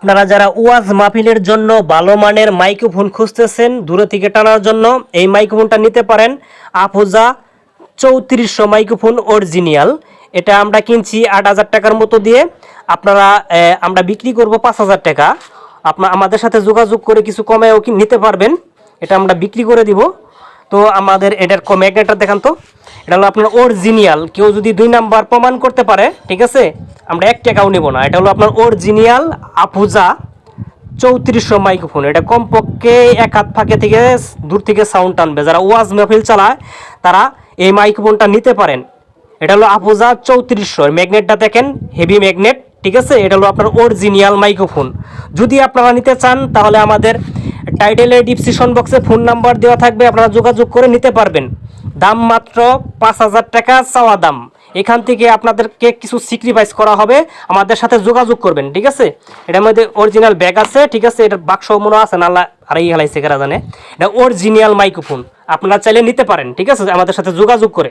আপনারা যারা ওয়াজ মাহফিলের জন্য ভালো মানের মাইক্রোফোন খুঁজতেছেন, দূরে থেকে টানার জন্য এই মাইক্রোফোনটা নিতে পারেন আফোজা চৌত্রিশশো মাইক্রোফোন অরিজিনিয়াল এটা আমরা কিনছি আট হাজার টাকার মতো দিয়ে। আপনারা আমরা বিক্রি করব পাঁচ হাজার টাকা। আপনার আমাদের সাথে যোগাযোগ করে কিছু কমেও নিতে পারবেন। এটা আমরা বিক্রি করে দিব। তো আমাদের এটার ম্যাগনেটটা দেখান তো। এটা হলো আপনার অরিজিনাল কেউ যদি দুই নাম্বার প্রমাণ করতে পারে, ঠিক আছে? আমরা এক টাকাও নেব না। এটা হলো আপনার অরিজিনাল আপুজা চৌত্রিশশো মাইক্রোফোন এটা কমপক্ষে এক হাত ফাঁকে থেকে দূর থেকে সাউন্ড টানবে। যারা ওয়াজ মেহফিল চালায়, তারা এই মাইক্রোফোনটা নিতে পারেন। এটা হলো আপুজা চৌত্রিশশো। ম্যাগনেটটা দেখেন হেভি ম্যাগনেট ঠিক আছে? এটা হলো আপনার অরিজিনাল মাইক্রোফোন যদি আপনারা নিতে চান, তাহলে আমাদের টাইটেলের ডিসক্রিপশন বক্সে ফোন নাম্বার দেওয়া থাকবে, আপনারা যোগাযোগ করে নিতে পারবেন। দাম মাত্র পাঁচ হাজার টাকা, চাওয়া দাম। এখান থেকে আপনাদেরকে কিছু স্যাক্রিফাইস করা হবে, আমাদের সাথে যোগাযোগ করবেন, ঠিক আছে? এটার মধ্যে অরিজিনাল ব্যাগ আছে, ঠিক আছে? এটার বাক্স মনে আছে নাল্লা আড়াই হেলাইছে কেরা জানে? এটা অরিজিনাল মাইক্রোফোন আপনারা চাইলে নিতে পারেন, ঠিক আছে? আমাদের সাথে যোগাযোগ করে।